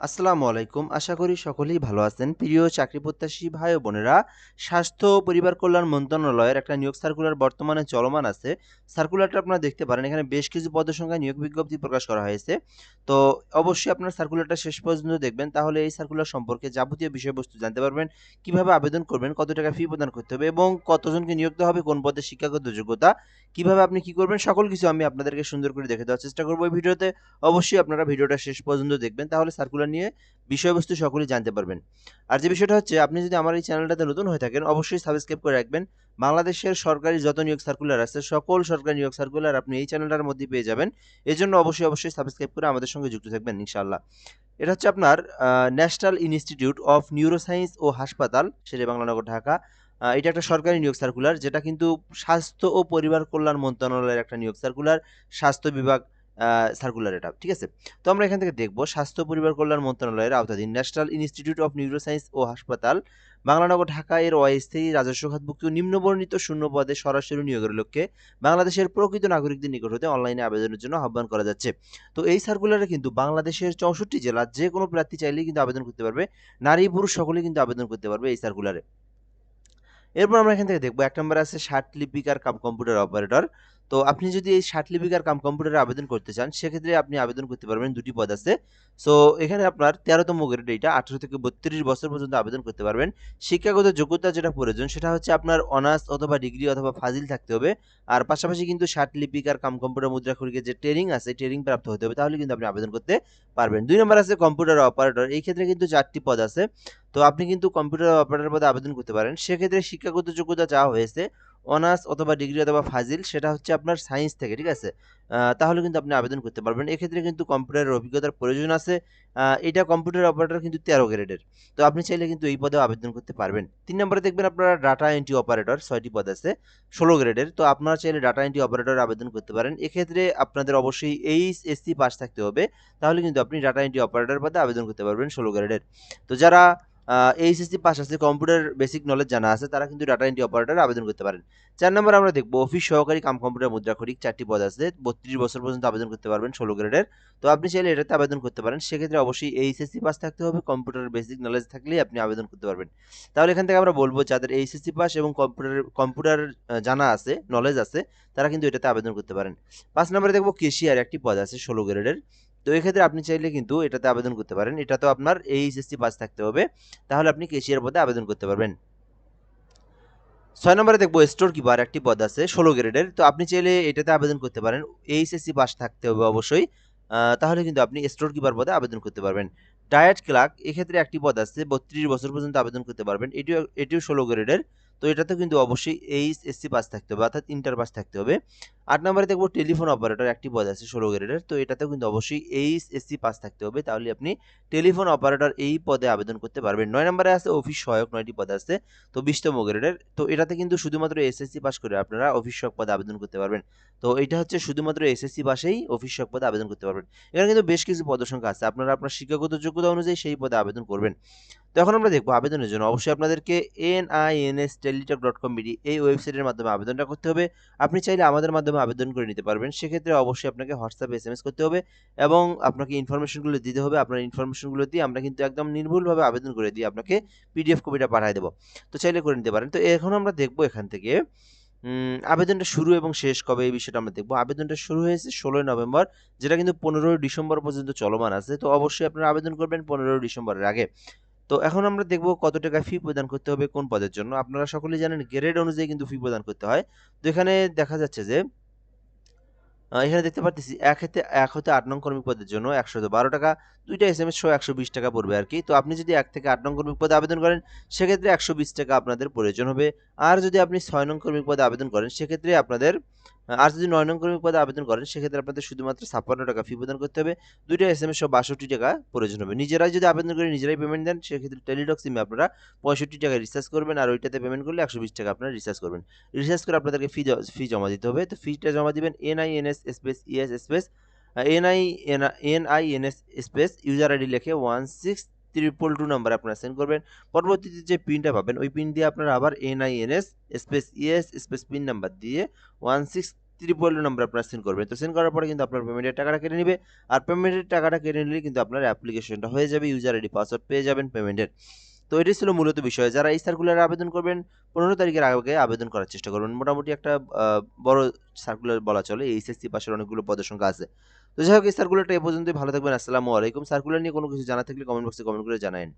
আসসালামু আলাইকুম। আশা করি সকলেই ভালো আছেন। প্রিয় চাকরি প্রত্যাশী ভাই ও বোনেরা, স্বাস্থ্য ও পরিবার কল্যাণ মন্ত্রণালয়ের একটা নিয়োগ সার্কুলার বর্তমানে চলমান আছে। সার্কুলারটা আপনারা দেখতে পারেন। এখানে বেশ কিছু পদের সংখ্যায় নিয়োগ বিজ্ঞপ্তি প্রকাশ করা হয়েছে। তো অবশ্যই আপনার সার্কুলারটা শেষ পর্যন্ত দেখবেন। তাহলে এই সার্কুলার সম্পর্কে যাবতীয় বিষয়বস্তু জানতে পারবেন। কীভাবে আবেদন করবেন, কত টাকা ফি প্রদান করতে হবে এবং কতজনকে নিয়োগ দেওয়া হবে, কোন পদে শিক্ষাগত যোগ্যতা কীভাবে আপনি কি করবেন, সকল কিছু আমি আপনাদেরকে সুন্দর করে দেখে দেওয়ার চেষ্টা করব এই ভিডিওতে। অবশ্যই আপনারা ভিডিওটা শেষ পর্যন্ত দেখবেন, তাহলে সার্কুলার নিয়ে বিষয়বস্তু সকলেই জানতে পারবেন। আর যে বিষয়টা হচ্ছে, আপনি যদি আমার এই চ্যানেলটাতে নতুন হয়ে থাকেন, অবশ্যই সাবস্ক্রাইব করে রাখবেন। বাংলাদেশের সরকারি যত নিয়োগ সার্কুলার আছে, সকল সরকারি নিয়োগ সার্কুলার আপনি এই চ্যানেলটার মধ্যে পেয়ে যাবেন। এজন্য অবশ্যই অবশ্যই সাবস্ক্রাইব করে আমাদের সঙ্গে যুক্ত থাকবেন, ইনশাআল্লাহ। এটা হচ্ছে আপনার ন্যাশনাল ইনস্টিটিউট অফ নিউরোসায়েন্স ও হাসপাতাল শেরে বাংলানগর ঢাকা। এটা একটা সরকারি নিয়োগ সার্কুলার যেটা কিন্তু স্বাস্থ্য ও পরিবার কল্যাণ মন্ত্রণালয়ের একটা নিয়োগ সার্কুলার স্বাস্থ্য বিভাগ সার্কুলার এটা, ঠিক আছে? তো আমরা এখান থেকে দেখব, স্বাস্থ্য পরিবার কল্যাণ মন্ত্রণালয়ের আওতাধীন ন্যাশনাল ইনস্টিটিউট অফ নিউরোসায়েন্স ও হাসপাতাল, বাংলানগর, ঢাকা এর অস্থায়ী রাজস্ব খাতভুক্ত নিম্নবর্ণিত শূন্য পদে সরাসরি নিয়োগের লক্ষ্যে বাংলাদেশের প্রকৃত নাগরিকদের নিকট হতে অনলাইনে আবেদনের জন্য আহ্বান করা যাচ্ছে। তো এই সার্কুলারে কিন্তু বাংলাদেশের চৌষট্টি জেলা যে কোনো প্রার্থী চাইলেই কিন্তু আবেদন করতে পারবে, নারী পুরুষ সকলেই কিন্তু আবেদন করতে পারবে এই সার্কুলারে এরপর আমরা এখান থেকে দেখব, এক নম্বর আছে ষাট লিপিকার কাম কম্পিউটার অপারেটর। তো আপনি যদি এই ষাট লিপিকার কাম কম্পিউটারে আবেদন করতে চান, সেক্ষেত্রে আপনি আবেদন করতে পারবেন, দুটি পদ আছে। সো এখানে আপনার তেরোতম গ্রেড এইটা আঠারো থেকে বত্রিশ বছর পর্যন্ত আবেদন করতে পারবেন। শিক্ষাগত যোগ্যতা যেটা প্রয়োজন, সেটা হচ্ছে আপনার অনার্স অথবা ডিগ্রি অথবা ফাজিল থাকতে হবে। আর পাশাপাশি কিন্তু ষাট লিপিকার কাম কম্পিউটার মুদ্রা খড়িকে যে ট্রেনিং আছে ট্রেনিং প্রাপ্ত হতে হবে, তাহলে কিন্তু আপনি আবেদন করতে পারবেন। দুই নম্বর আছে কম্পিউটার অপারেটর, এই ক্ষেত্রে কিন্তু চারটি পদ আছে। তো আপনি কিন্তু কম্পিউটার অপারেটর পদে আবেদন করতে পারেন। সেক্ষেত্রে শিক্ষাগত যোগ্যতা চাওয়া হয়েছে অনার্স অথবা ডিগ্রি অথবা ফাজিল, সেটা হচ্ছে আপনার সায়েন্স থেকে, ঠিক আছে? তাহলে কিন্তু আপনি আবেদন করতে পারবেন। এক্ষেত্রে কিন্তু কম্পিউটারের অভিজ্ঞতার প্রয়োজন আছে। এটা কম্পিউটার অপারেটর কিন্তু তেরো গ্রেডের তো আপনি চাইলে কিন্তু এই পদে আবেদন করতে পারবেন। তিন নম্বরে দেখবেন আপনারা ডাটা এন্ট্রি অপারেটর ছয়টি পদ আছে, ষোলো গ্রেডের তো আপনারা চাইলে ডাটা এন্ট্রি অপারেটর আবেদন করতে পারেন। এক্ষেত্রে আপনাদের অবশ্যই এইচ এসসি পাস থাকতে হবে। তাহলে কিন্তু আপনি ডাটা এন্ট্রি অপারেটর পদে আবেদন করতে পারবেন ষোলো গ্রেডের তো যারা এইচএসসি পাস আছে, কম্পিউটার বেসিক নলেজ জানা আছে, তারা কিন্তু ডাটা এন্ট্রি অপারেটর আবেদন করতে পারেন। চার নম্বর আমরা দেখব অফিস সহকারী কাম কম্পিউটার মুদ্রাক্ষরিক চারটি পদ আছে, বত্রিশ বছর পর্যন্ত আবেদন করতে পারবেন, ষোলো গ্রেডের। তো আপনি চাইলে এটাতে আবেদন করতে পারেন, সেক্ষেত্রে অবশ্যই এইচএসসি পাস থাকতে হবে, কম্পিউটার বেসিক নলেজ থাকলেই আপনি আবেদন করতে পারবেন। তাহলে এখান থেকে আমরা বলব, যাদের এইচএসসি পাস এবং কম্পিউটার কম্পিউটার জানা আছে নলেজ আছে, তারা কিন্তু এটাতে আবেদন করতে পারেন। পাঁচ নম্বরে দেখব কেশিয়ার একটি পদ আছে, ষোলো গ্রেডের। তো এক্ষেত্রে আপনি চাইলে কিন্তু এটাতে আবেদন করতে পারেন। এটা তো আপনার এইচএসসি পাস থাকতে হবে। তাহলে আপনি কেশিয়ার পদে আবেদন করতে পারবেন। ছয় নম্বরে দেখব স্টোর কিপার একটি পদ আছে, ষোলো গ্রেডের। তো আপনি চাইলে এটাতে আবেদন করতে পারেন। এইচএসসি পাস থাকতে হবে অবশ্যই। তাহলে কিন্তু আপনি স্টোর কিপার পদে আবেদন করতে পারবেন। ডায়েট ক্লার্ক এক্ষেত্রে একটি পদ আছে, বত্রিশ বছর পর্যন্ত আবেদন করতে পারবেন। এটিও এটিও ষোলো গ্রেডের। তো এটাতে কিন্তু অবশ্যই এইচএসসি পাস থাকতে হবে, অর্থাৎ ইন্টার পাস থাকতে হবে। আট নম্বরে দেখব টেলিফোন অপারেটর একটি পদ আছে, ষোলো গ্রেডের তো এটাতেও কিন্তু অবশ্যই এইচএসসি পাস থাকতে হবে। তাহলে আপনি টেলিফোন অপারেটর এই পদে আবেদন করতে পারবেন। নয় নম্বরে আছে অফিস সহায়ক, নয়টি পদ আছে, তো বিশতম গ্রেডের তো এটাতে কিন্তু শুধুমাত্র এসএসসি পাস করে আপনারা অফিস সহায়ক পদে আবেদন করতে পারবেন। তো এটা হচ্ছে শুধুমাত্র এসএসসি পাশেই অফিস সহায়ক পদে আবেদন করতে পারবেন। এখানে কিন্তু বেশ কিছু পদসংখ্যা আছে। আপনারা আপনার শিক্ষাগত যোগ্যতা অনুযায়ী সেই পদে আবেদন করবেন। তো এখন আমরা দেখব আবেদনের জন্য। অবশ্যই আপনাদেরকে N I N S Teletalk dot com BD এই ওয়েবসাইটের মাধ্যমে আবেদনটা করতে হবে। আপনি চাইলে আমাদের মাধ্যমে আবেদন করে নিতে পারবেন। সেক্ষেত্রে অবশ্যই আপনাকে হোয়াটসঅ্যাপে এস এম এস করতে হবে এবং আপনাকে ইনফরমেশনগুলো দিতে হবে। আপনার ইনফরমেশনগুলো দিয়ে আমরা কিন্তু একদম নির্ভুলভাবে আবেদন করে দিয়ে আপনাকে পিডিএফ কপিটা পাঠিয়ে দেবো। তো চাইলে করে নিতে পারেন। তো এখন আমরা দেখব এখান থেকে আবেদনটা শুরু এবং শেষ কবে এই বিষয়টা আমরা দেখব। আবেদনটা শুরু হয়েছে ষোলোই নভেম্বর, যেটা কিন্তু পনেরোই ডিসেম্বর পর্যন্ত চলমান আছে। তো অবশ্যই আপনারা আবেদন করবেন পনেরোই ডিসেম্বরের আগে। তো এখন আমরা দেখব কত টাকা ফি প্রদান করতে হবে কোন পদের জন্য। আপনারা সকলেই জানেন গ্রেড অনুযায়ী কিন্তু ফি প্রদান করতে হয়। তো এখানে দেখা যাচ্ছে যে এখানে দেখতে পাচ্ছি এক হতে এক হতে আট নং কর্মী পদের জন্য একশো বারো টাকা, দুইটা এস এম একশো বিশ টাকা পড়বে আর কি তো আপনি যদি এক থেকে আট নং কর্মী পদে আবেদন করেন, সেক্ষেত্রে একশো বিশ টাকা আপনাদের প্রয়োজন হবে। আর যদি আপনি ছয় নং কর্মী পদে আবেদন করেন, সেক্ষেত্রে আপনাদের আর যদি নয় নং কর্মী পদে আবেদন করেন, সেক্ষেত্রে আপনাদের শুধুমাত্র ছাপ্পান্ন টাকা ফি প্রদান করতে হবে। দুইটা এস এম এস বাষট্টি টাকা প্রয়োজন হবে। নিজেরাই যদি আবেদন করে নিজেরাই পেমেন্ট দেন, সেক্ষেত্রে টেলিটক সিমে আপনারা পঁয়ষট্টি টাকা রিচার্জ করবেন আর ওইটাতে পেমেন্ট করলে একশো বিশ টাকা আপনারা রিচার্জ করবেন। রিচার্জ করে আপনাদেরকে ফি ফি জমা দিতে হবে। তো ফিটা জমা দিবেন N I N S space ES space N I N I N S space user ID লিখে one six triple two number আপনারা সেন্ড করবেন। পরবর্তীতে যে পিনটা পাবেন, ওই পিন দিয়ে আপনারা আবার N I N S space ES space pin number দিয়ে ওয়ান সিক্স ত্রিপল নাম্বার আপনার সেন্ড করবেন। তো সেন্ড করার পরে কিন্তু আপনার পেমেন্টের টাকাটা কেটে নেবে। আর পেমেন্টের টাকাটা কেটে নিলে কিন্তু আপনার অ্যাপ্লিকেশনটা হয়ে যাবে ইউজার আইডি পাসওয়ার্ড পেয়ে যাবেন পেমেন্টের তো এটি ছিল মূলত বিষয়। যারা এই সার্কুলারে আবেদন করবেন, পনেরো তারিখের আগে আবেদন করার চেষ্টা করবেন। মোটামুটি একটা বড় সার্কুলার বলা চলে এইচএসসি পাশের অনেকগুলো পদের সংখ্যা আছে। তো যাই হোক, এই সার্কুলারটা এ পর্যন্তই। ভালো থাকবেন। আসসালামু আলাইকুম। সার্কুলার নিয়ে কোনো কিছু জানা থাকলে কমেন্ট বক্সে কমেন্ট করে জানাবেন